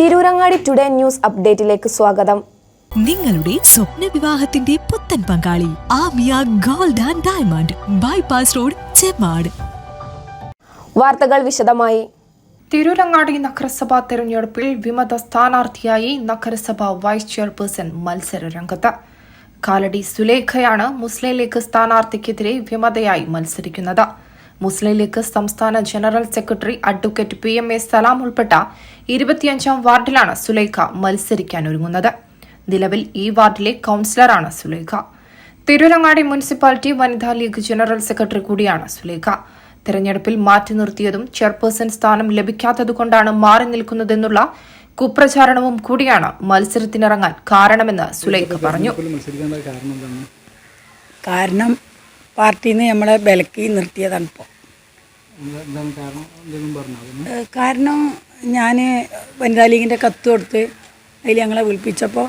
Tirurangadi today news അപ്ഡേറ്റിലേക്ക് സ്വാഗതം. നിങ്ങളുടെ സ്വപ്ന വിവാഹത്തിന്റെ പുത്തൻ പങ്കാളി Amiya gold and diamond bypass road Chemmad. വാർത്തകൾ വിശദമായി. തിരൂരങ്ങാടി നഗരസഭാ തെരഞ്ഞെടുപ്പിൽ വിമത സ്ഥാനാർത്ഥിയായി നഗരസഭാ വൈസ് ചെയർപേഴ്സൺ മത്സര രംഗത്ത്. കാലടി സുലേഖയാണ് മുസ്ലിം ലീഗ് സ്ഥാനാർത്ഥിക്കെതിരെ വിമതയായി മത്സരിക്കുന്നത്. മുസ്ലിം ലീഗ് സംസ്ഥാന general secretary advocate P M A Salam ഉൾപ്പെട്ട ഇരുപത്തിയഞ്ചാം വാർഡിലാണ് സുലൈഖ മത്സരിക്കാൻ ഒരുങ്ങുന്നത്. നിലവിൽ ഈ വാർഡിലെ കൌൺസിലറാണ് സുലൈഖ. തിരൂരങ്ങാടി മുനിസിപ്പാലിറ്റി വനിതാ ലീഗ് ജനറൽ സെക്രട്ടറി കൂടിയാണ് സുലേഖ. തെരഞ്ഞെടുപ്പിൽ മാറ്റി നിർത്തിയതും ചെയർപേഴ്സൺ സ്ഥാനം ലഭിക്കാത്തതുകൊണ്ടാണ് മാറി നിൽക്കുന്നതെന്നുള്ള കുപ്രചാരണവും കൂടിയാണ് മത്സരത്തിനിറങ്ങാൻ കാരണമെന്ന് സുലൈഖ പറഞ്ഞു. കാരണം പാർട്ടിന്ന് കാരണം പാർട്ടിയിൽ നിന്ന് നമ്മളെ വിലക്കി നിർത്തിയതാണ് ഇപ്പോൾ കാരണം? ഞാൻ വനിതാ ലീഗിന്റെ കത്ത് കൊടുത്ത് അതിൽ ഞങ്ങളെ വിളിപ്പിച്ചപ്പോൾ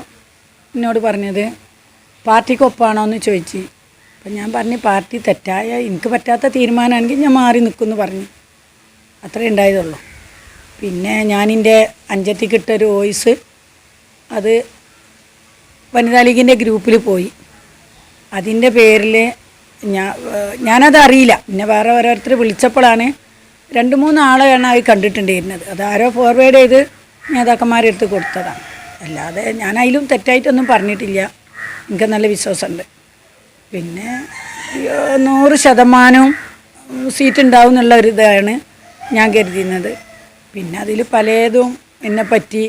എന്നോട് പറഞ്ഞത് പാർട്ടിക്കൊപ്പാണോ എന്ന് ചോദിച്ചു. അപ്പം ഞാൻ പറഞ്ഞു പാർട്ടി തെറ്റായ എനിക്ക് പറ്റാത്ത തീരുമാനമാണെങ്കിൽ ഞാൻ മാറി നിൽക്കുമെന്ന് പറഞ്ഞു. അത്രേ ഉണ്ടായതുള്ളൂ. പിന്നെ ഞാനിന്റെ അഞ്ചത്തി കിട്ടൊരു വോയിസ് അത് വനിതാ ലീഗിന്റെ ഗ്രൂപ്പിൽ പോയി. അതിന്റെ പേരിൽ ഞാൻ ഞാനത് അറിയില്ല പിന്നെ വേറെ ഓരോരുത്തർ വിളിച്ചപ്പോഴാണ് രണ്ട് മൂന്ന് ആളെയാണ് അത് കണ്ടിട്ടുണ്ടായിരുന്നത്. അത് ആരോ ഫോർവേഡ് ചെയ്ത് നേതാക്കന്മാരെ എടുത്ത് കൊടുത്തതാണ്. അല്ലാതെ ഞാൻ തെറ്റായിട്ടൊന്നും പറഞ്ഞിട്ടില്ല. എനിക്ക് നല്ല വിശ്വാസമുണ്ട്. പിന്നെ നൂറ് ശതമാനവും സീറ്റ് ഉണ്ടാവും എന്നുള്ള ഒരു ഇതാണ് ഞാൻ കരുതുന്നത് പിന്നെ അതിൽ പലതും എന്നെ പറ്റി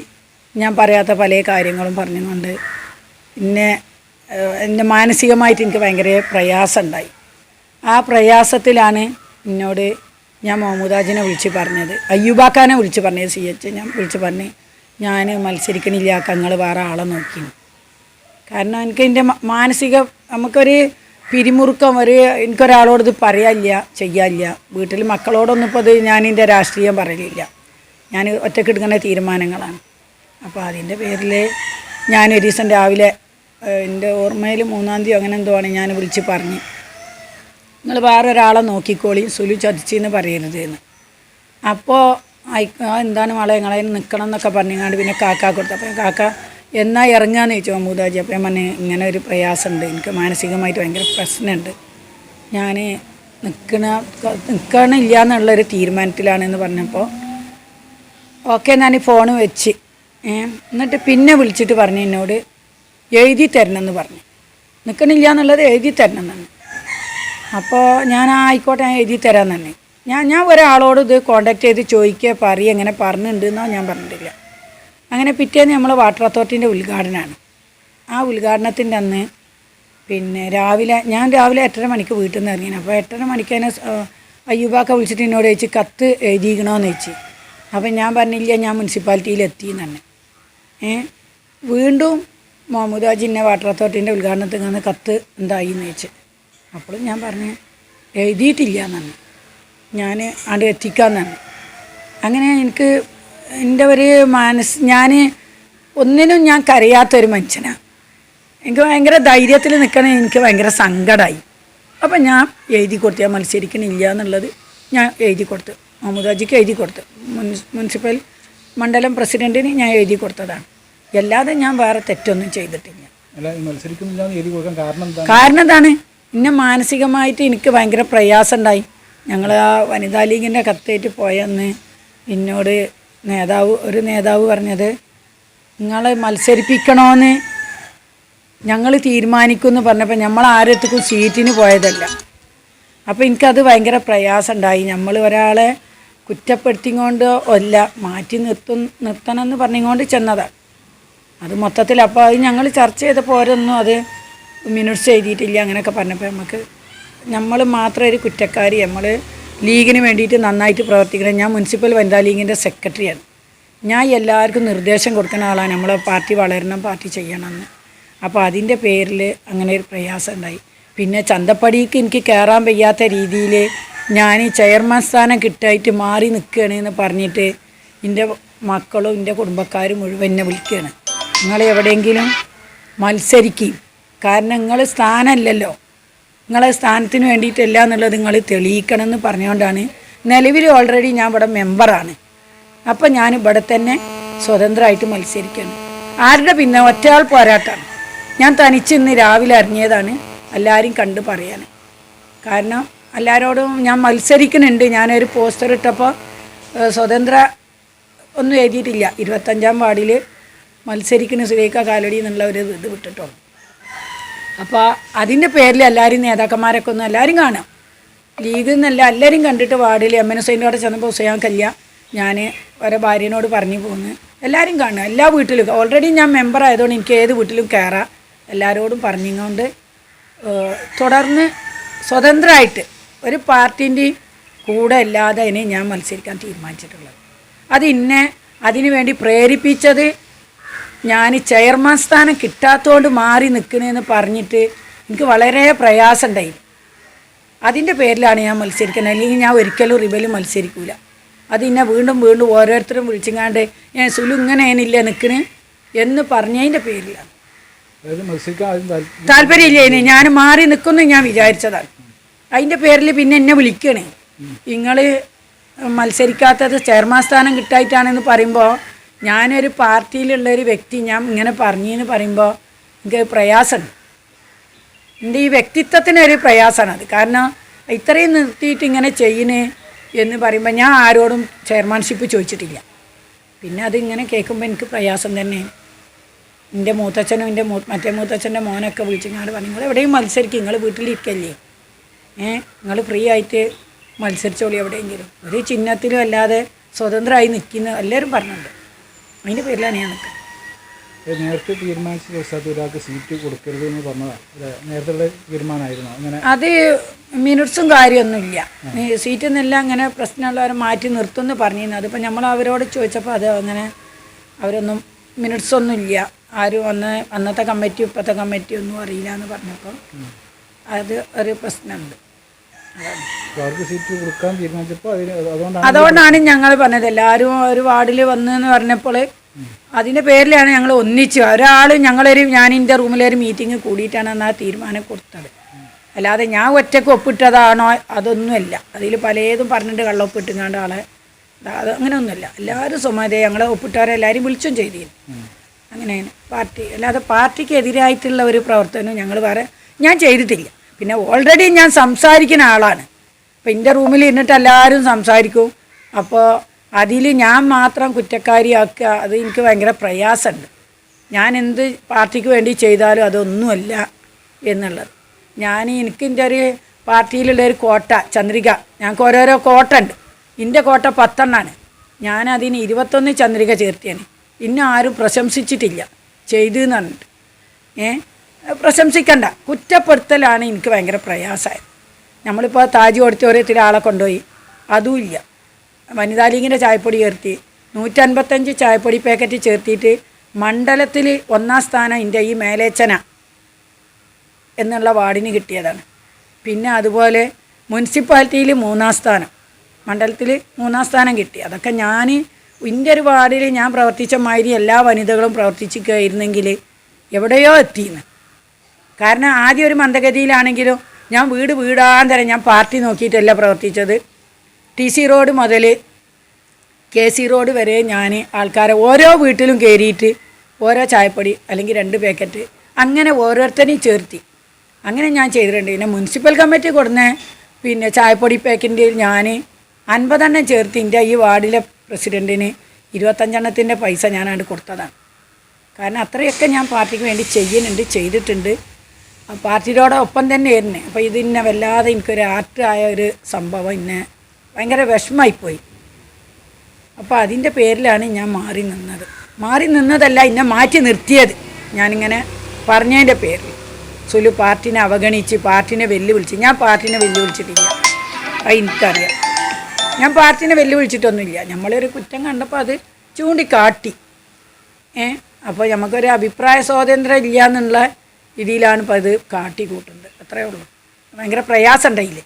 ഞാൻ പറയാത്ത പല കാര്യങ്ങളും പറഞ്ഞുകൊണ്ട് പിന്നെ എന്റെ മാനസികമായിട്ട് എനിക്ക് ഭയങ്കര പ്രയാസമുണ്ടായി. ആ പ്രയാസത്തിലാണ് എന്നോട് ഞാൻ മഹമ്മൂദാജിനെ വിളിച്ച് പറഞ്ഞത് അയ്യൂബാക്കാനെ വിളിച്ച് പറഞ്ഞത് സി എച്ച് ഞാൻ വിളിച്ച് പറഞ്ഞ് ഞാൻ മത്സരിക്കണില്ല കങ്ങൾ വേറെ ആളെ നോക്കി കാരണം എനിക്ക് എന്റെ മാനസിക നമുക്കൊരു പിരിമുറുക്കം ഒരു എനിക്കൊരാളോട് ഇത് പറയാനില്ല ചെയ്യാനില്ല. വീട്ടിൽ മക്കളോടൊന്നും ഇപ്പോൾ ഞാൻ എന്റെ രാഷ്ട്രീയം പറയലില്ല. ഞാൻ ഒറ്റക്കെടുക്കുന്ന തീരുമാനങ്ങളാണ്. അപ്പോൾ അതിന്റെ പേരിൽ ഞാൻ ഒരു ദിവസം രാവിലെ എന്റെ ഓർമ്മയിൽ മൂന്നാം തീയതി അങ്ങനെ എന്തോ ആണ് ഞാൻ വിളിച്ച് പറഞ്ഞ്. നിങ്ങൾ വേറെ ഒരാളെ നോക്കിക്കോളി സുലു ചതിച്ചെന്ന് പറയരുത് എന്ന്. അപ്പോൾ എന്താണ് മോളെ നിങ്ങളെ നിൽക്കണം എന്നൊക്കെ പറഞ്ഞാണ്ട് പിന്നെ കാക്ക കൊടുത്തു. അപ്പോൾ കാക്ക എന്നാ ഇറങ്ങാന്ന് ചോദിച്ചു മമ്മൂദാജി അപ്പോൾ ഞാൻ ഇങ്ങനെ ഒരു പ്രയാസമുണ്ട്. എനിക്ക് മാനസികമായിട്ട് ഭയങ്കര പ്രശ്നമുണ്ട്. ഞാൻ നിൽക്കണ നിൽക്കണില്ല എന്നുള്ളൊരു തീരുമാനത്തിലാണെന്ന് പറഞ്ഞപ്പോൾ ഓക്കെ ഞാൻ ഫോൺ വെച്ച്. എന്നിട്ട് പിന്നെ വിളിച്ചിട്ട് പറഞ്ഞു എന്നോട് എഴുതി തരണമെന്ന് പറഞ്ഞു. നിൽക്കണില്ല എന്നുള്ളത് എഴുതി തരണം തന്നെ അപ്പോൾ ഞാൻ ആയിക്കോട്ടെ ഞാൻ എഴുതി തരാൻ തന്നെ ഞാൻ ഞാൻ ഒരാളോട് ഇത് കോണ്ടാക്ട് ചെയ്ത് ചോദിക്കുക പറയുക എങ്ങനെ പറഞ്ഞിട്ടുണ്ടെന്നോ ഞാൻ പറഞ്ഞിട്ടില്ല. അങ്ങനെ പിറ്റേന്ന് നമ്മൾ വാട്ടർ അതോറിറ്റീന്റെ ഉദ്ഘാടനമാണ് ആ ഉദ്ഘാടനത്തിന്റെ അന്ന് പിന്നെ രാവിലെ ഞാൻ രാവിലെ എട്ടര മണിക്ക് വീട്ടിൽ നിന്ന് ഇറങ്ങിയാണ്. അപ്പോൾ എട്ടര മണിക്ക് തന്നെ അയ്യൂബാക്ക വിളിച്ചിട്ട് എന്നോട് ചോദിച്ച് കത്ത് എഴുതിക്കണമെന്ന് ചോദിച്ചു. അപ്പം ഞാൻ പറഞ്ഞില്ല ഞാൻ മുനിസിപ്പാലിറ്റിയിൽ എത്തി തന്നെ വീണ്ടും മുഹമ്മദ് ഹാജിന്നെ വാട്ടർ അതോറിറ്റിന്റെ ഉദ്ഘാടനത്തിൽ നിന്ന് കത്ത് എന്തായി എന്ന് വെച്ച് അപ്പോൾ ഞാൻ പറഞ്ഞു എഴുതിയിട്ടില്ല എന്നാണ്. ഞാൻ അവിടെ എത്തിക്കാമെന്നാണ് അങ്ങനെ എനിക്ക് എന്റെ ഒരു മനസ്സ് ഞാൻ ഒന്നിനും ഞാൻ കരയാത്തൊരു മനുഷ്യനാണ് എനിക്ക് ഭയങ്കര ധൈര്യത്തിൽ നിൽക്കണ എനിക്ക് ഭയങ്കര സങ്കടമായി അപ്പം ഞാൻ എഴുതി കൊടുത്തു ഞാൻ മത്സരിക്കണില്ല എന്നുള്ളത് ഞാൻ എഴുതി കൊടുത്തു. മഹമ്മൂദാജിക്ക് എഴുതി കൊടുത്തു. മുനിസ് മുനിസിപ്പൽ മണ്ഡലം പ്രസിഡന്റിന് ഞാൻ എഴുതി കൊടുത്തതാണ്. അല്ലാതെ ഞാൻ വേറെ തെറ്റൊന്നും ചെയ്തിട്ടില്ല. കാരണം എന്താണ്? എന്നെ മാനസികമായിട്ട് എനിക്ക് ഭയങ്കര പ്രയാസം ഉണ്ടായി ഞങ്ങൾ ആ വനിതാ ലീഗിന്റെ കത്തേറ്റ് പോയെന്ന് എന്നോട് നേതാവ് ഒരു നേതാവ് പറഞ്ഞത് നിങ്ങളെ മത്സരിപ്പിക്കണമെന്ന് ഞങ്ങൾ തീരുമാനിക്കുമെന്ന് പറഞ്ഞപ്പോൾ നമ്മൾ ആരത്തേക്കും സീറ്റിന് പോയതല്ല. അപ്പോൾ എനിക്കത് ഭയങ്കര പ്രയാസം ഉണ്ടായി നമ്മൾ ഒരാളെ കുറ്റപ്പെടുത്തിക്കൊണ്ട് അല്ല മാറ്റി നിർത്തും നിർത്തണമെന്ന് പറഞ്ഞുകൊണ്ട് ചെന്നതാണ് അത് മൊത്തത്തിൽ അപ്പോൾ അത് ഞങ്ങൾ ചർച്ച ചെയ്തപ്പോൾ ഓരോന്നും അത് മിനിറ്റ്സ് എഴുതിയിട്ടില്ല അങ്ങനെയൊക്കെ പറഞ്ഞപ്പോൾ നമുക്ക് നമ്മൾ മാത്രം ഒരു കുറ്റക്കാരി നമ്മൾ ലീഗിന് വേണ്ടിയിട്ട് നന്നായിട്ട് പ്രവർത്തിക്കണം. ഞാൻ മുനിസിപ്പൽ വനിതാ ലീഗിന്റെ സെക്രട്ടറിയാണ് ഞാൻ എല്ലാവർക്കും നിർദ്ദേശം കൊടുക്കുന്ന ആളാണ്. നമ്മളെ പാർട്ടി വളരണം പാർട്ടി ചെയ്യണമെന്ന്. അപ്പോൾ അതിന്റെ പേരിൽ അങ്ങനെ ഒരു പ്രയാസം ഉണ്ടായി. പിന്നെ ചന്തപ്പടിക്ക് എനിക്ക് കയറാൻ വയ്യാത്ത രീതിയിൽ ഞാൻ ചെയർമാൻ സ്ഥാനം കിട്ടായിട്ട് മാറി നിൽക്കുകയാണ് എന്ന് പറഞ്ഞിട്ട് എന്റെ മക്കളും എന്റെ കുടുംബക്കാരും മുഴുവൻ എന്നെ വിളിക്കുകയാണ് നിങ്ങൾ എവിടെയെങ്കിലും മത്സരിക്കും. കാരണം നിങ്ങൾ സ്ഥാനമല്ലല്ലോ നിങ്ങളെ സ്ഥാനത്തിന് വേണ്ടിയിട്ടല്ല എന്നുള്ളത് നിങ്ങൾ തെളിയിക്കണം എന്ന് പറഞ്ഞുകൊണ്ടാണ് നിലവിൽ ഓൾറെഡി ഞാൻ ഇവിടെ മെമ്പറാണ് അപ്പം ഞാൻ ഇവിടെ തന്നെ സ്വതന്ത്രമായിട്ട് മത്സരിക്കുകയാണ്. ആരുടെ പിന്നെ ഒറ്റയാൾ പോരാട്ടമാണ് ഞാൻ തനിച്ച് ഇന്ന് രാവിലെ അറിഞ്ഞതാണ് എല്ലാവരും കണ്ട് പറയാൻ കാരണം എല്ലാവരോടും ഞാൻ മത്സരിക്കുന്നുണ്ട്. ഞാനൊരു പോസ്റ്റർ ഇട്ടപ്പോൾ സ്വതന്ത്ര ഒന്നും എഴുതിയിട്ടില്ല. ഇരുപത്തഞ്ചാം വാർഡിൽ മത്സരിക്കുന്ന സുരേഖ കാലടി എന്നുള്ള ഒരു ഇത് വിട്ടിട്ടോ. അപ്പോൾ അതിന്റെ പേരിൽ എല്ലാവരും നേതാക്കന്മാരൊക്കെ ഒന്ന് എല്ലാവരും കാണാം ലീഗിൽ നിന്നല്ല എല്ലാവരും കണ്ടിട്ട് വാർഡിൽ എം എൻ ഹുസൈന്റെ അവിടെ ചെന്നപ്പോൾ ഹുസൈൻ കല്യ ഞാൻ ഓരോ ഭാര്യനോട് പറഞ്ഞു പോകുന്നു എല്ലാവരും കാണുക. എല്ലാ വീട്ടിലും. ഓൾറെഡി ഞാൻ മെമ്പർ ആയതുകൊണ്ട് എനിക്ക് ഏത് വീട്ടിലും കയറാം എല്ലാവരോടും പറഞ്ഞുകൊണ്ട് തുടർന്ന് സ്വതന്ത്രമായിട്ട് ഒരു പാർട്ടീന്റെയും കൂടെ അല്ലാതെ അതിനെ ഞാൻ മത്സരിക്കാൻ തീരുമാനിച്ചിട്ടുള്ളത്. അത് ഇന്നെ അതിനു വേണ്ടി പ്രേരിപ്പിച്ചത് ഞാൻ ചെയർമാൻ സ്ഥാനം കിട്ടാത്തതുകൊണ്ട് മാറി നിൽക്കണേന്ന് പറഞ്ഞിട്ട് എനിക്ക് വളരെ പ്രയാസമുണ്ടായി. അതിന്റെ പേരിലാണ് ഞാൻ മത്സരിക്കുന്നത്. അല്ലെങ്കിൽ ഞാൻ ഒരിക്കലും റിബൽ മത്സരിക്കൂല. അത് ഇന്നെ വീണ്ടും വീണ്ടും ഓരോരുത്തരും വിളിച്ചിങ്ങാണ്ട് ഞാൻ സുലു ഇങ്ങനെ ഇല്ല നിൽക്കണ് എന്ന് പറഞ്ഞതിന്റെ പേരിലാണ്. താല്പര്യമില്ല ഇനി. ഞാൻ മാറി നിൽക്കുമെന്ന് ഞാൻ വിചാരിച്ചതാണ്. അതിന്റെ പേരിൽ പിന്നെ എന്നെ വിളിക്കണേ. നിങ്ങൾ മത്സരിക്കാത്തത് ചെയർമാൻ സ്ഥാനം കിട്ടായിട്ടാണെന്ന് പറയുമ്പോൾ ഞാനൊരു പാർട്ടിയിലുള്ള ഒരു വ്യക്തി ഞാൻ ഇങ്ങനെ പറഞ്ഞെന്ന് പറയുമ്പോൾ എനിക്ക് പ്രയാസം എന്റെ ഈ വ്യക്തിത്വത്തിനൊരു അത്. കാരണം ഇത്രയും നിർത്തിയിട്ട് ഇങ്ങനെ ചെയ്യണേ എന്ന് പറയുമ്പോൾ ഞാൻ ആരോടും ചെയർമാൻഷിപ്പ് ചോദിച്ചിട്ടില്ല. പിന്നെ അതിങ്ങനെ കേൾക്കുമ്പോൾ എനിക്ക് പ്രയാസം തന്നെ. എന്റെ മൂത്തച്ഛനും എന്റെ മൂ മറ്റേ മൂത്തച്ഛന്റെ മോനൊക്കെ വിളിച്ചിങ്ങാണ്ട് പറഞ്ഞു നിങ്ങൾ എവിടെയും മത്സരിക്കും നിങ്ങൾ വീട്ടിലിരിക്കല്ലേ? ഏ നിങ്ങൾ ഫ്രീ ആയിട്ട് മത്സരിച്ചോളി എവിടെയെങ്കിലും. ഒരു ചിഹ്നത്തിലും അല്ലാതെ സ്വതന്ത്രമായി നിൽക്കുന്നു എല്ലാവരും പറഞ്ഞിട്ടുണ്ട്. അതിന്റെ പേരിലാണ് ഞാൻ നിൽക്കുന്നത്. നേരത്തെ തീരുമാനിച്ച ദിവസത്ത് ഒരാൾക്ക് സീറ്റ് കൊടുക്കരുത് എന്ന് പറഞ്ഞതാണ് നേരത്തെ തീരുമാനമായിരുന്നു? അങ്ങനെ അത് മിനിറ്റ്സും കാര്യമൊന്നുമില്ല. സീറ്റ് എന്നെല്ലാം അങ്ങനെ പ്രശ്നമുള്ളവരെ മാറ്റി നിർത്തുമെന്ന് പറഞ്ഞിരുന്നു. അതിപ്പോൾ നമ്മൾ അവരോട് ചോദിച്ചപ്പോൾ അത് അങ്ങനെ അവരൊന്നും മിനിറ്റ്സ് ഒന്നും ഇല്ല. ആരും അന്ന് അന്നത്തെ കമ്മിറ്റി ഇപ്പോഴത്തെ കമ്മിറ്റി ഒന്നും അറിയില്ല എന്ന് പറഞ്ഞപ്പോൾ അത് ഒരു പ്രശ്നമുണ്ട്. അപ്പോൾ തീരുമാനിച്ചപ്പോൾ അതുകൊണ്ടാണ് ഞങ്ങൾ പറഞ്ഞത്. എല്ലാവരും ഒരു വാർഡിൽ വന്നു എന്ന് പറഞ്ഞപ്പോൾ അതിന്റെ പേരിലാണ് ഞങ്ങൾ ഒന്നിച്ച് ഒരാൾ ഞങ്ങളൊരു ഞാൻ എന്റെ റൂമിലൊരു മീറ്റിംഗ് കൂടിയിട്ടാണ് ആ തീരുമാനം കൊടുത്തത്. അല്ലാതെ ഞാൻ ഒറ്റയ്ക്ക് ഒപ്പിട്ടതാണോ അതൊന്നുമല്ല. അതിൽ പലതും പറഞ്ഞിട്ട് കള്ളൊപ്പിട്ടുങ്ങാണ്ട് ആളെ അത് അങ്ങനെയൊന്നുമില്ല. എല്ലാവരും സ്വമതയെ ഞങ്ങളെ ഒപ്പിട്ടവരെല്ലാവരും വിളിച്ചും ചെയ്തിരുന്നു. അങ്ങനെയാണ്. പാർട്ടി അല്ലാതെ പാർട്ടിക്ക് എതിരായിട്ടുള്ള ഒരു പ്രവർത്തനം ഞങ്ങൾ വേറെ ഞാൻ ചെയ്തിട്ടില്ല. പിന്നെ ഓൾറെഡി ഞാൻ സംസാരിക്കുന്ന ആളാണ്. അപ്പം എന്റെ റൂമിൽ ഇരുന്നിട്ട് എല്ലാവരും സംസാരിക്കും. അപ്പോൾ അതിൽ ഞാൻ മാത്രം കുറ്റക്കാരിയാക്കുക അത് എനിക്ക് ഭയങ്കര പ്രയാസമുണ്ട്. ഞാൻ എന്ത് പാർട്ടിക്ക് വേണ്ടി ചെയ്താലും അതൊന്നുമല്ല എന്നുള്ളത്. ഞാൻ എനിക്ക് എന്റെ ഒരു പാർട്ടിയിലുള്ള ഒരു കോട്ട ചന്ദ്രിക ഞങ്ങൾക്ക് ഓരോരോ കോട്ട ഉണ്ട്. എന്റെ കോട്ട പത്തെണ്ണാണ്. ഞാൻ അതിന് ഇരുപത്തൊന്ന് ചന്ദ്രിക ചേർത്തിയാണ്. ഇന്നും ആരും പ്രശംസിച്ചിട്ടില്ല. ചെയ്തു എന്ന് പറഞ്ഞിട്ട്. ഏ? പ്രശംസിക്കണ്ട. കുറ്റപ്പെടുത്തലാണ് എനിക്ക് ഭയങ്കര പ്രയാസമായത്. നമ്മളിപ്പോൾ താജ് ഓഡിറ്റോറിയത്തിൽ ആളെ കൊണ്ടുപോയി. അതുമില്ല വനിതാ ലീഗിന്റെ ചായപ്പൊടി ചേർത്തി. നൂറ്റൻപത്തഞ്ച് ചായപ്പൊടി പാക്കറ്റ് ചേർത്തിയിട്ട് മണ്ഡലത്തിൽ ഒന്നാം സ്ഥാനം എന്റെ ഈ മേലേച്ചന എന്നുള്ള വാർഡിന് കിട്ടിയതാണ്. പിന്നെ അതുപോലെ മുനിസിപ്പാലിറ്റിയിൽ മൂന്നാം സ്ഥാനം. മണ്ഡലത്തിൽ മൂന്നാം സ്ഥാനം കിട്ടി. അതൊക്കെ ഞാൻ എന്റെ ഒരു വാർഡിൽ ഞാൻ പ്രവർത്തിച്ച മാതിരി എല്ലാ വനിതകളും പ്രവർത്തിച്ചിരിക്കുകയായിരുന്നെങ്കിൽ എവിടെയോ എത്തിയെന്ന്. കാരണം ആദ്യം ഒരു മന്ദഗതിയിലാണെങ്കിലും ഞാൻ വീട് വീടാന്തരം ഞാൻ പാർട്ടി നോക്കിയിട്ടല്ല പ്രവർത്തിച്ചത്. ടി സി റോഡ് മുതൽ കെ സി റോഡ് വരെ ഞാൻ ആൾക്കാരെ ഓരോ വീട്ടിലും കയറിയിട്ട് ഓരോ ചായപ്പൊടി അല്ലെങ്കിൽ രണ്ട് പാക്കറ്റ് അങ്ങനെ ഓരോരുത്തരെയും ചേർത്തി. അങ്ങനെ ഞാൻ ചെയ്തിട്ടുണ്ട്. പിന്നെ മുനിസിപ്പൽ കമ്മിറ്റി കൊടുന്ന പിന്നെ ചായപ്പൊടി പാക്കറ്റിൽ ഞാൻ അൻപതെണ്ണം ചേർത്ത് എന്റെ ഈ വാർഡിലെ പ്രസിഡന്റിന് ഇരുപത്തഞ്ചെണ്ണത്തിന്റെ പൈസ ഞാനങ്ങോട്ട് കൊടുത്തതാണ്. കാരണം അത്രയൊക്കെ ഞാൻ പാർട്ടിക്ക് വേണ്ടി ചെയ്യുന്നുണ്ട് ചെയ്തിട്ടുണ്ട്. പാർട്ടിയോടെ ഒപ്പം തന്നെ ആയിരുന്നു അപ്പോൾ ഇന്നെ വല്ലാതെ എനിക്കൊരു ആർട്ടായ ഒരു സംഭവം ഇന്നെ ഭയങ്കര വിഷമമായിപ്പോയി. അപ്പോൾ അതിന്റെ പേരിലാണ് ഞാൻ മാറി നിന്നത്. മാറി നിന്നതല്ല എന്നെ മാറ്റി നിർത്തിയത്. ഞാനിങ്ങനെ പറഞ്ഞതിന്റെ പേരിൽ. സുലു പാർട്ടിനെ അവഗണിച്ച് പാർട്ടിനെ വെല്ലുവിളിച്ച് ഞാൻ പാർട്ടിനെ വെല്ലുവിളിച്ചിട്ടില്ല. അത് എനിക്കറിയാം. ഞാൻ പാർട്ടിനെ വെല്ലുവിളിച്ചിട്ടൊന്നുമില്ല. നമ്മളൊരു കുറ്റം കണ്ടപ്പോൾ അത് ചൂണ്ടിക്കാട്ടി. ഏ? അപ്പോൾ നമുക്കൊരു അഭിപ്രായ സ്വാതന്ത്ര്യം ഇല്ല എന്നുള്ള രീതിയിലാണ് ഇപ്പോൾ ഇത് കാട്ടി കൂട്ടുന്നത് അത്രേ ഉള്ളൂ. ഭയങ്കര പ്രയാസം ഉണ്ടായില്ലേ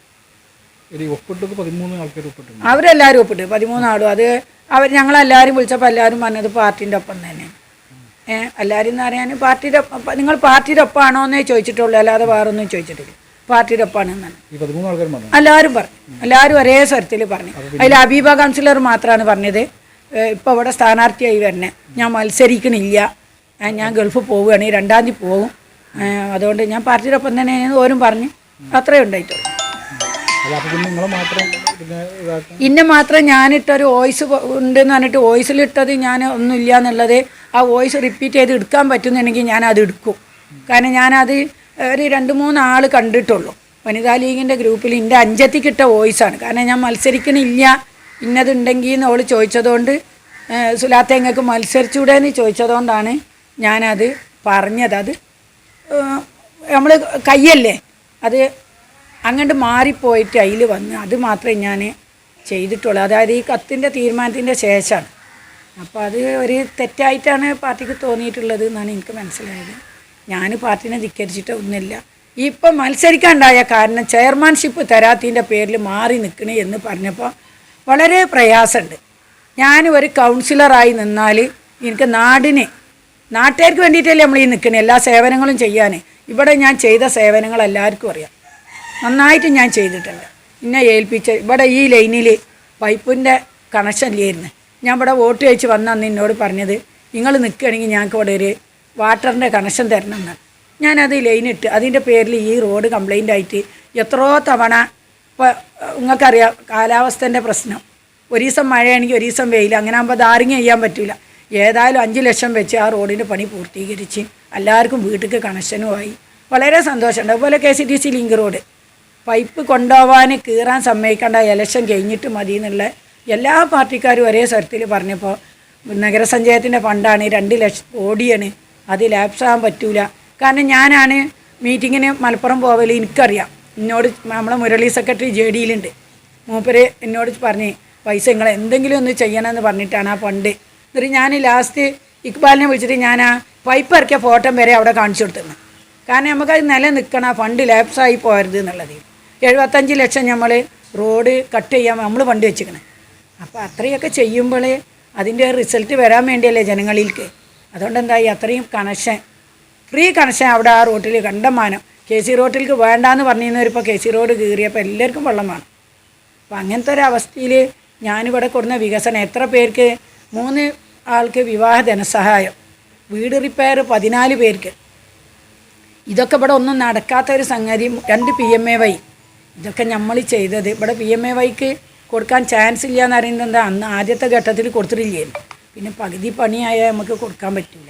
അവരെല്ലാവരും ഒപ്പിട്ട്. പതിമൂന്നാളും. അത് അവർ ഞങ്ങളെല്ലാവരും വിളിച്ചപ്പോൾ എല്ലാവരും പറഞ്ഞത് പാർട്ടീന്റെ ഒപ്പം തന്നെ. ഏഹ് എല്ലാവരും എന്ന് പറയാൻ പാർട്ടിയുടെ ഒപ്പം. നിങ്ങൾ പാർട്ടിയുടെ ഒപ്പമാണോ എന്നേ ചോദിച്ചിട്ടുള്ളൂ. അല്ലാതെ വേറൊന്നും ചോദിച്ചിട്ടില്ല. പാർട്ടിയുടെ പറഞ്ഞു. എല്ലാവരും പറഞ്ഞു. എല്ലാവരും ഒരേ സ്വരത്തിൽ പറഞ്ഞു. അതിൽ അബീബ കൗൺസിലർ മാത്രമാണ് പറഞ്ഞത്. ഇപ്പോൾ ഇവിടെ സ്ഥാനാർത്ഥിയായി വരണേ. ഞാൻ മത്സരിക്കണില്ല. ഞാൻ ഗൾഫ് പോവുകയാണ്. ഈ രണ്ടാം തീയതി പോകും അതുകൊണ്ട് ഞാൻ പാർട്ടിയുടെ ഒപ്പം തന്നെ ഓരും പറഞ്ഞു. അത്രേ ഉണ്ടായിട്ടുള്ളൂ. ഇന്ന മാത്രം ഞാനിട്ടൊരു വോയിസ് ഉണ്ടെന്ന് പറഞ്ഞിട്ട് വോയിസിലിട്ടത് ഞാൻ ഒന്നുമില്ല എന്നുള്ളത് ആ വോയിസ് റിപ്പീറ്റ് ചെയ്ത് എടുക്കാൻ പറ്റുന്നുണ്ടെങ്കിൽ ഞാൻ അത് എടുക്കും. കാരണം ഞാനത് ഒരു രണ്ട് മൂന്ന് ആൾ കണ്ടിട്ടുള്ളൂ. വനിതാ ലീഗിന്റെ ഗ്രൂപ്പിൽ എന്റെ അഞ്ചത്തിക്കിട്ട വോയിസാണ്. കാരണം ഞാൻ മത്സരിക്കണില്ല. ഇന്നതുണ്ടെങ്കിൽ എന്ന് അവൾ ചോദിച്ചതുകൊണ്ട് സുലാത്തേങ്ങൾക്ക് സുലാത്ത എങ്ങൾക്ക് മത്സരിച്ചൂടെ എന്ന് ചോദിച്ചതുകൊണ്ടാണ് ഞാനത് പറഞ്ഞത്. അത് നമ്മൾ കയ്യല്ലേ? അത് അങ്ങോട്ട് മാറിപ്പോയിട്ട് അതിൽ വന്ന് അത് മാത്രമേ ഞാൻ ചെയ്തിട്ടുള്ളൂ. അതായത് ഈ കത്തിന്റെ തീരുമാനത്തിന്റെ ശേഷമാണ് അപ്പോൾ അത് ഒരു തെറ്റായിട്ടാണ് പാർട്ടിക്ക് തോന്നിയിട്ടുള്ളത് എന്നാണ് എനിക്ക് മനസ്സിലായത്. ഞാൻ പാർട്ടിനെ ധിക്കരിച്ചിട്ട് ഒന്നുമില്ല. ഇപ്പം മത്സരിക്കാണ്ടായ കാരണം ചെയർമാൻഷിപ്പ് തരാത്തിന്റെ പേരിൽ മാറി നിൽക്കണേ എന്ന് പറഞ്ഞപ്പോൾ വളരെ പ്രയാസമുണ്ട്. ഞാൻ ഒരു കൗൺസിലറായി നിന്നാൽ എനിക്ക് നാടിന് നാട്ടുകാർക്ക് വേണ്ടിയിട്ടല്ലേ നമ്മൾ ഈ നിൽക്കുന്നത്? എല്ലാ സേവനങ്ങളും ചെയ്യാൻ ഇവിടെ ഞാൻ ചെയ്ത സേവനങ്ങൾ എല്ലാവർക്കും അറിയാം. നന്നായിട്ട് ഞാൻ ചെയ്തിട്ടുണ്ട്. എന്നെ ഏൽപ്പിച്ച ഇവിടെ ഈ ലൈനിൽ പൈപ്പിന്റെ കണക്ഷൻ ഇല്ലായിരുന്നു. ഞാൻ ഇവിടെ വോട്ട് ചോദിച്ച് വന്ന അന്ന് എന്നോട് പറഞ്ഞത് നിങ്ങൾ നിൽക്കുകയാണെങ്കിൽ ഞങ്ങൾക്ക് ഇവിടെ ഒരു വാട്ടറിന്റെ കണക്ഷൻ തരണം എന്നാണ് ഞാനത് ലൈനിട്ട് അതിന്റെ പേരിൽ ഈ റോഡ് കംപ്ലൈന്റ് ആയിട്ട് എത്രയോ തവണ ഇപ്പോൾ നിങ്ങൾക്കറിയാം കാലാവസ്ഥന്റെ പ്രശ്നം. ഒരു ദിവസം മഴയാണെങ്കിൽ ഒരു ദിവസം വെയിൽ അങ്ങനെ ആകുമ്പോൾ ധാരിങ് ചെയ്യാൻ പറ്റില്ല ഏതായാലും അഞ്ച് ലക്ഷം വെച്ച് ആ റോഡിന്റെ പണി പൂർത്തീകരിച്ച് എല്ലാവർക്കും വീട്ടിലേക്ക് കണക്ഷനുമായി വളരെ സന്തോഷമുണ്ട് അതുപോലെ K C T C link road pipe കൊണ്ടുപോകാൻ കീറാൻ സമ്മതിക്കേണ്ട ഇലക്ഷൻ കഴിഞ്ഞിട്ട് മതി എന്നുള്ള എല്ലാ പാർട്ടിക്കാരും ഒരേ സ്വരത്തിൽ പറഞ്ഞപ്പോൾ നഗരസഞ്ചയത്തിന്റെ ഫണ്ടാണ് രണ്ട് ലക്ഷം കോടിയാണ്. അത് ലാപ്സ് ലാപ്സാകാൻ പറ്റൂല. കാരണം ഞാനാണ് മീറ്റിങ്ങിന് മലപ്പുറം പോവൽ എനിക്കറിയാം. എന്നോട് നമ്മളെ മുരളി സെക്രട്ടറി ജെ ഡിയിലുണ്ട് മൂപ്പര് എന്നോട് പറഞ്ഞ് പൈസ നിങ്ങൾ എന്തെങ്കിലും ഒന്ന് ചെയ്യണമെന്ന് പറഞ്ഞിട്ടാണ് ആ ഫണ്ട് എന്നിട്ട് ഞാൻ ലാസ്റ്റ് ഇക്ബാലിനെ വിളിച്ചിട്ട് ഞാൻ ആ പൈപ്പ് ഇറക്കിയ ഫോട്ടോ വരെ അവിടെ കാണിച്ചു കൊടുത്തിരുന്നു. കാരണം നമുക്ക് നമുക്കത് നിലനിൽക്കണം ഫണ്ട് ലാപ്സായി പോകരുത് എന്നുള്ളത്. എഴുപത്തഞ്ച് ലക്ഷം നമ്മൾ റോഡ് കട്ട് ചെയ്യാൻ നമ്മൾ ഫണ്ട് വെച്ചിരിക്കണം. അപ്പോൾ അത്രയൊക്കെ ചെയ്യുമ്പോൾ അതിന്റെ റിസൾട്ട് വരാൻ വേണ്ടിയല്ലേ ജനങ്ങളിലേക്ക് അതുകൊണ്ട് എന്തായി? അത്രയും കണക്ഷൻ ഫ്രീ കണക്ഷൻ അവിടെ ആ റോട്ടിൽ കണ്ടമാനം. കെ സി റോട്ടിലേക്ക് വേണ്ടാന്ന് പറഞ്ഞിരുന്നവരിപ്പോൾ കെ സി റോഡ് കീറിയപ്പോൾ എല്ലാവർക്കും വെള്ളം വേണം. അപ്പോൾ അങ്ങനത്തെ ഒരു ഞാനിവിടെ കൊടുന്ന വികസനം എത്ര പേർക്ക്? മൂന്ന് ആൾക്ക് വിവാഹ ധനസഹായം. വീട് റിപ്പയർ പതിനാല് പേർക്ക്. ഇതൊക്കെ ഇവിടെ ഒന്നും നടക്കാത്ത ഒരു സംഗതി. രണ്ട് പി എം എ വൈ. ഇതൊക്കെ നമ്മൾ ചെയ്തത്. ഇവിടെ പി എം എ വൈക്ക് കൊടുക്കാൻ ചാൻസ് ഇല്ല എന്ന് അറിയുന്നത് എന്താ? അന്ന് ആദ്യത്തെ ഘട്ടത്തിൽ കൊടുത്തിട്ടില്ലായിരുന്നു പിന്നെ പകുതി പണിയായാൽ നമുക്ക് കൊടുക്കാൻ പറ്റില്ല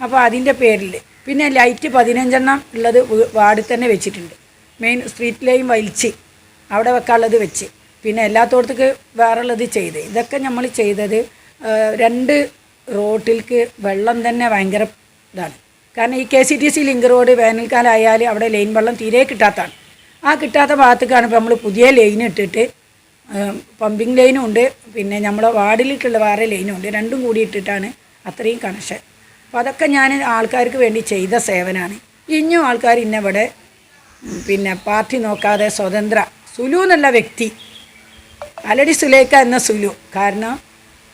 അപ്പോൾ അതിന്റെ പേരിൽ പിന്നെ ലൈറ്റ് പതിനഞ്ചെണ്ണം ഉള്ളത് വാർഡിൽ തന്നെ വെച്ചിട്ടുണ്ട്. മെയിൻ സ്ട്രീറ്റ് ലൈൻ വലിച്ച് അവിടെ വെക്കാനുള്ളത് വെച്ച്. പിന്നെ എല്ലാത്തോടത്തേക്ക് വേറെ ഉള്ളത് ചെയ്ത്. ഇതൊക്കെ നമ്മൾ ചെയ്തത് രണ്ട് റോട്ടിലേക്ക് വെള്ളം തന്നെ ഭയങ്കര ഇതാണ്. കാരണം ഈ K C T C link road വേനൽക്കാലം അവിടെ ലൈൻ വെള്ളം തീരെ കിട്ടാത്തതാണ് ആ കിട്ടാത്ത ഭാഗത്തേക്കാണ് ഇപ്പോൾ നമ്മൾ പുതിയ ലൈൻ ഇട്ടിട്ട് പമ്പിങ് ലൈനും ഉണ്ട് പിന്നെ നമ്മുടെ വാർഡിലേക്കുള്ള വേറെ ലൈനും ഉണ്ട്. രണ്ടും കൂടി ഇട്ടിട്ടാണ് അത്രയും കണക്ഷൻ. അപ്പോൾ അതൊക്കെ ഞാൻ ആൾക്കാർക്ക് വേണ്ടി ചെയ്ത സേവനമാണ് ഇനിയും ആൾക്കാർ ഇന്നിവിടെ പിന്നെ പാർട്ടി നോക്കാതെ സ്വതന്ത്ര സുലു എന്നുള്ള വ്യക്തി. അലടി സുലേഖ എന്ന സുലു. കാരണം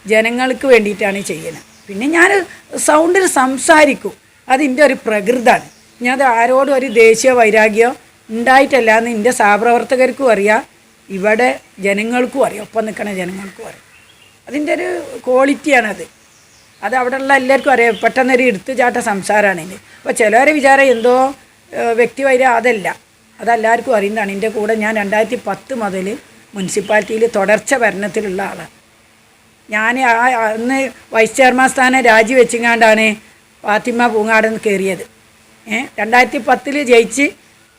ജനങ്ങൾക്ക് വേണ്ടിയിട്ടാണ് ചെയ്യുന്നത്. പിന്നെ ഞാൻ സൗണ്ടിൽ സംസാരിക്കും. അതിന്റെ ഒരു പ്രകൃതാണ്. ഞാൻ ആരോടും ഒരു ദേശീയ വൈരാഗ്യം ഉണ്ടായിട്ടല്ല എന്ന് എന്റെ സഹപ്രവർത്തകർക്കും അറിയാം. ഇവിടെ ജനങ്ങൾക്കും അറിയാം. ഒപ്പം നിൽക്കണ ജനങ്ങൾക്കും അറിയാം. അതിന്റെ ഒരു ക്വാളിറ്റിയാണത് അത്. അവിടെയുള്ള എല്ലാവർക്കും അറിയാം. പെട്ടെന്നൊരു എടുത്തുചാട്ട സംസാരമാണ് അപ്പോൾ ചിലവരെ വിചാരം എന്തോ വ്യക്തി വ്യക്തിവൈരം അതല്ല. അതെല്ലാവർക്കും അറിയുന്നതാണ്. എന്റെ കൂടെ ഞാൻ രണ്ടായിരത്തി പത്ത് മുതൽ മുനിസിപ്പാലിറ്റിയിൽ തുടർച്ച ഭരണത്തിലുള്ള ആളാണ്. ഞാൻ ആ അന്ന് വൈസ് ചെയർമാൻ സ്ഥാനം രാജിവെച്ചിങ്ങാണ്ടാണ് ഫാത്തിമ പൂങ്ങാടൻ കയറിയത് ഏ രണ്ടായിരത്തി പത്തിൽ ജയിച്ച്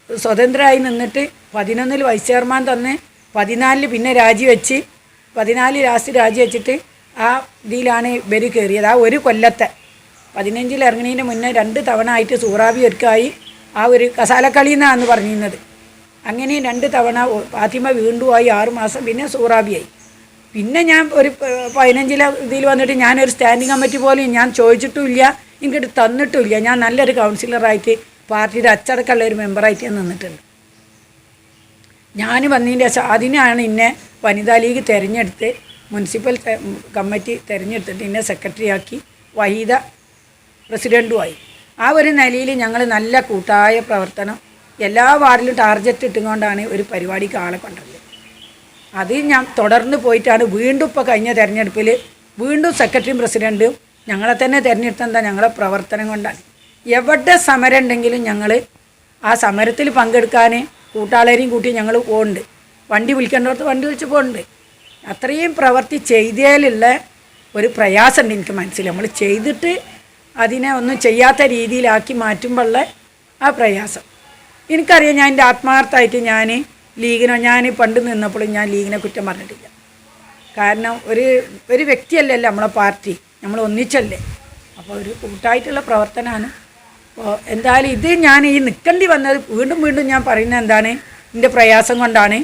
സ്വതന്ത്രമായി നിന്നിട്ട് പതിനൊന്നിൽ വൈസ് ചെയർമാൻ തന്ന് പതിനാലിൽ പിന്നെ രാജിവെച്ച് പതിനാല് ലാസ്റ്റ് രാജിവെച്ചിട്ട് ആ ഇതിലാണ് ഇവർ കയറിയത് ആ ഒരു കൊല്ലത്തെ പതിനഞ്ചിൽ ഇറങ്ങുന്നതിന് മുന്നേ രണ്ട് തവണ ആയിട്ട് സൂറാബി ഒരുക്കായി ആ ഒരു കസാലക്കളി എന്നാണ് പറഞ്ഞിരുന്നത്. അങ്ങനെ രണ്ട് തവണ ഫാത്തിമ വീണ്ടും ആയി ആറ് മാസം പിന്നെ സൂറാബിയായി. പിന്നെ ഞാൻ ഒരു പതിനഞ്ചിലെ ഇതിൽ വന്നിട്ട് ഞാനൊരു സ്റ്റാൻഡിങ് കമ്മിറ്റി പോലും ഞാൻ ചോദിച്ചിട്ടുമില്ല എനിക്കിട്ട് തന്നിട്ടുമില്ല. ഞാൻ നല്ലൊരു കൗൺസിലറായിട്ട് പാർട്ടിയുടെ അച്ചടക്കമുള്ള ഒരു മെമ്പറായിട്ട് ഞാൻ നിന്നിട്ടുണ്ട്. ഞാൻ വന്നതിന്റെ ശേഷം അതിനാണ് എന്നെ വനിതാ ലീഗ് തിരഞ്ഞെടുത്ത് മുനിസിപ്പൽ കമ്മിറ്റി തിരഞ്ഞെടുത്തിട്ട് എന്നെ സെക്രട്ടറിയാക്കി വഹീദ പ്രസിഡന്റുമായി ആ ഒരു നിലയിൽ ഞങ്ങൾ നല്ല കൂട്ടായ പ്രവർത്തനം എല്ലാ വാർഡിലും ടാർഗറ്റ് ഇട്ടുകൊണ്ടാണ് ഒരു പരിപാടിക്ക് ആളെ കൊണ്ടുവരുന്നത് അത് ഞാൻ തുടർന്ന് പോയിട്ടാണ് വീണ്ടും ഇപ്പോൾ കഴിഞ്ഞ തെരഞ്ഞെടുപ്പിൽ വീണ്ടും സെക്രട്ടറിയും പ്രസിഡന്റും ഞങ്ങളെ തന്നെ തിരഞ്ഞെടുത്തെന്താ ഞങ്ങളെ പ്രവർത്തനം കൊണ്ടാണ്. എവിടെ സമരം ഉണ്ടെങ്കിലും ഞങ്ങൾ ആ സമരത്തിൽ പങ്കെടുക്കാൻ കൂട്ടാളരെയും കൂട്ടി ഞങ്ങൾ പോകുന്നുണ്ട് വണ്ടി വിളിക്കേണ്ടവർക്ക് വണ്ടി വിളിച്ച് പോകുന്നുണ്ട് അത്രയും പ്രവർത്തി ചെയ്തേലുള്ള ഒരു പ്രയാസമുണ്ട് എനിക്ക് മനസ്സിൽ നമ്മൾ ചെയ്തിട്ട് അതിനെ ഒന്നും ചെയ്യാത്ത രീതിയിലാക്കി മാറ്റുമ്പോഴുള്ള ആ പ്രയാസം. എനിക്കറിയാം ഞാൻ എന്റെ ആത്മാർത്ഥമായിട്ട് ഞാൻ ലീഗിനോ ഞാൻ പണ്ട് നിന്നപ്പോഴും ഞാൻ ലീഗിനെ കുറ്റം പറഞ്ഞിട്ടില്ല. കാരണം ഒരു ഒരു വ്യക്തിയല്ലല്ലോ നമ്മളെ പാർട്ടി. നമ്മൾ ഒന്നിച്ചല്ലേ. അപ്പോൾ ഒരു കൂട്ടായിട്ടുള്ള പ്രവർത്തനമാണ്. അപ്പോൾ എന്തായാലും ഇത് ഞാൻ ഈ നിൽക്കേണ്ടി വന്നത് വീണ്ടും വീണ്ടും ഞാൻ പറയുന്നത് എന്താണ്? എന്റെ പ്രയാസം കൊണ്ടാണ്.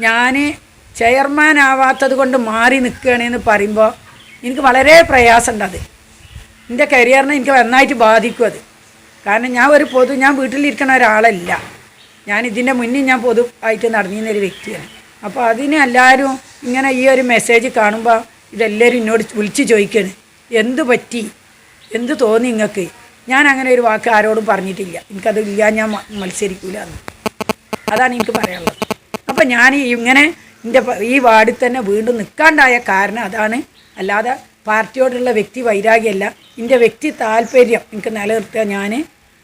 ഞാൻ ചെയർമാൻ ആവാത്തത് കൊണ്ട് മാറി നിൽക്കുകയാണെന്ന് പറയുമ്പോൾ എനിക്ക് വളരെ പ്രയാസമുണ്ട് അത്. എന്റെ കരിയറിനെ എനിക്ക് നന്നായിട്ട് ബാധിക്കും അത്. കാരണം ഞാൻ ഒരു പൊതു ഞാൻ വീട്ടിലിരിക്കുന്ന ഒരാളല്ല. ഞാൻ ഇതിന്റെ മുന്നേ ഞാൻ പൊതുവായിട്ട് നടന്നിരുന്ന ഒരു വ്യക്തിയാണ്. അപ്പോൾ അതിന് എല്ലാവരും ഇങ്ങനെ ഈ ഒരു മെസ്സേജ് കാണുമ്പോൾ ഇതെല്ലാവരും എന്നോട് വിളിച്ച് ചോദിക്കണ്. എന്ത് പറ്റി? എന്ത് തോന്നി നിങ്ങൾക്ക് ഞാൻ അങ്ങനെ ഒരു വാക്ക് ആരോടും പറഞ്ഞിട്ടില്ല. എനിക്കത് ഇല്ല ഞാൻ മത്സരിക്കില്ല മത്സരിക്കൂല എന്ന്. അതാണ് എനിക്ക് പറയാനുള്ളത്. അപ്പം ഞാൻ ഇങ്ങനെ എന്റെ ഈ വാർഡിൽ തന്നെ വീണ്ടും നിൽക്കാണ്ടായ കാരണം അതാണ്. അല്ലാതെ പാർട്ടിയോടുള്ള വ്യക്തി വൈരാഗ്യമല്ല. എന്റെ വ്യക്തി താല്പര്യം എനിക്ക് നിലനിർത്തുക ഞാൻ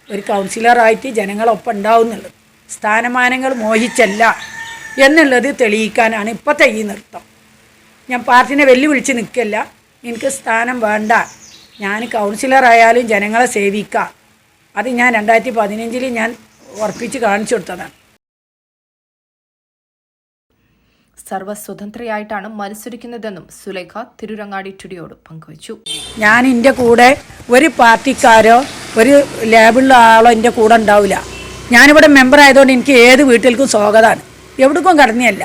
ഒരു കൗൺസിലറായിട്ട് ജനങ്ങളൊപ്പം ഉണ്ടാവും സ്ഥാനമാനങ്ങൾ മോഹിച്ചല്ല എന്നുള്ളത് തെളിയിക്കാനാണ് ഇപ്പോഴത്തെ ഈ നൃത്തം. ഞാൻ പാർട്ടിനെ വെല്ലുവിളിച്ച് നിൽക്കല്ല. എനിക്ക് സ്ഥാനം വേണ്ട. ഞാൻ കൗൺസിലറായാലും ജനങ്ങളെ സേവിക്കാം. അത് ഞാൻ രണ്ടായിരത്തി പതിനഞ്ചിൽ ഞാൻ ഉറപ്പിച്ച് കാണിച്ചു കൊടുത്തതാണ്. സർവസ്വതന്ത്രയായിട്ടാണ് മത്സരിക്കുന്നതെന്നും സുലേഖ തിരുരങ്ങാടി ടുഡിയോട് പങ്കുവച്ചു. ഞാൻ എന്റെ കൂടെ ഒരു പാർട്ടിക്കാരോ ഒരു ലേബിളിലോ ആളോ എന്റെ കൂടെ ഉണ്ടാവില്ല. ഞാനിവിടെ മെമ്പർ ആയതുകൊണ്ട് എനിക്ക് ഏത് വീട്ടിലേക്കും സ്വാഗതമാണ് എവിടേക്കും കടന്നിയല്ല.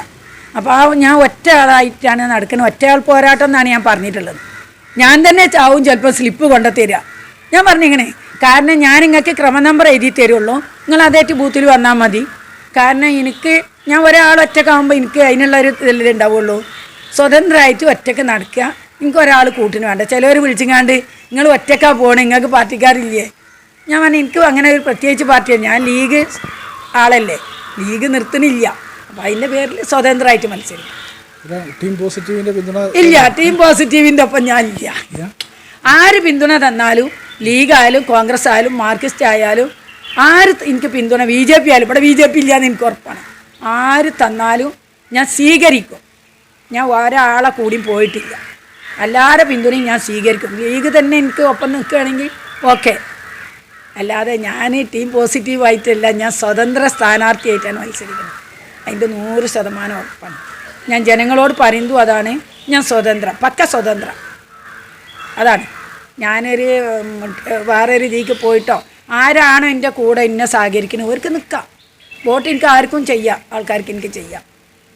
അപ്പോൾ ആ ഞാൻ ഒറ്റ ആളായിട്ടാണ് നടക്കുന്നത് ഒറ്റയാൾ പോരാട്ടം എന്നാണ് ഞാൻ പറഞ്ഞിട്ടുള്ളത്. ഞാൻ തന്നെ ചാവും ചിലപ്പോൾ സ്ലിപ്പ് കൊണ്ടുത്തരിക ഞാൻ പറഞ്ഞിങ്ങനെ കാരണം ഞാൻ നിങ്ങൾക്ക് ക്രമ നമ്പർ എഴുതി തരുള്ളൂ. നിങ്ങൾ അതേറ്റ് ബൂത്തിൽ വന്നാൽ മതി. കാരണം എനിക്ക് ഞാൻ ഒരാൾ ഒറ്റക്കാകുമ്പോൾ എനിക്ക് അതിനുള്ളൊരു ഇതിലേ ഉണ്ടാവുള്ളൂ. സ്വതന്ത്രമായിട്ട് ഒറ്റയ്ക്ക് നടക്കുക. നിങ്ങൾക്ക് ഒരാൾ കൂട്ടിന് വേണ്ട. ചിലവർ വിളിച്ചിങ്ങാണ്ട് നിങ്ങൾ ഒറ്റക്കാ പോകണേ നിങ്ങൾക്ക് പാർട്ടിക്കാരില്ലേ? ഞാൻ പറഞ്ഞു എനിക്ക് അങ്ങനെ ഒരു പ്രത്യേകിച്ച് പാർട്ടിയാണ് ഞാൻ ലീഗ് ആളല്ലേ. ലീഗ് നിർത്തണില്ല അപ്പം അതിന്റെ പേരിൽ സ്വതന്ത്രമായിട്ട് മത്സരിക്കും. ടീം പോസിറ്റീവിന്റെ പിന്തുണ ഇല്ല ടീം പോസിറ്റീവിന്റെ ഒപ്പം ഞാൻ ഇല്ല. ആര് പിന്തുണ തന്നാലും ലീഗായാലും കോൺഗ്രസ് ആയാലും മാർക്സിസ്റ്റ് ആയാലും ആര് എനിക്ക് പിന്തുണ ബി ജെ പി ആയാലും ഇവിടെ ബി ജെ പി ഇല്ലയെന്ന് എനിക്ക് ഉറപ്പാണ്. ആര് തന്നാലും ഞാൻ സ്വീകരിക്കും. ഞാൻ ഒരാളെ കൂടി പോയിട്ടില്ല. എല്ലാവരുടെ പിന്തുണയും ഞാൻ സ്വീകരിക്കും. ലീഗ് തന്നെ എനിക്ക് ഒപ്പം നിൽക്കുകയാണെങ്കിൽ ഓക്കെ. അല്ലാതെ ഞാൻ ടീം പോസിറ്റീവായിട്ടല്ല ഞാൻ സ്വതന്ത്ര സ്ഥാനാർത്ഥിയായിട്ടാണ് മത്സരിക്കുന്നത്. അതിന്റെ നൂറ് ശതമാനം ഉറപ്പാണ്. ഞാൻ ജനങ്ങളോട് പറയുന്നു അതാണ് ഞാൻ സ്വതന്ത്ര പക്ക സ്വതന്ത്ര. അതാണ്. ഞാനൊരു വേറൊരു ഇതിലേക്ക് പോയിട്ടോ ആരാണോ എന്റെ കൂടെ എന്നെ സഹകരിക്കുന്നത് അവർക്ക് നിൽക്കാം. വോട്ട് എനിക്ക് ആർക്കും ചെയ്യാം ആൾക്കാർക്ക് എനിക്ക് ചെയ്യാം.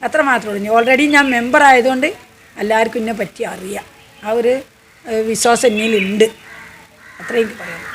അത്ര മാത്രമേ ഉള്ളൂ. ഓൾറെഡി ഞാൻ മെമ്പർ ആയതുകൊണ്ട് എല്ലാവർക്കും എന്നെ പറ്റി അറിയാം. ആ ഒരു വിശ്വാസം എന്നിലുണ്ട്. അത്രയും എനിക്ക് പറയാം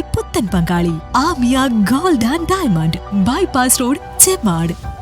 പുത്തൻ പങ്കാളി Amiya gold and diamond. Bypass road Chemmad.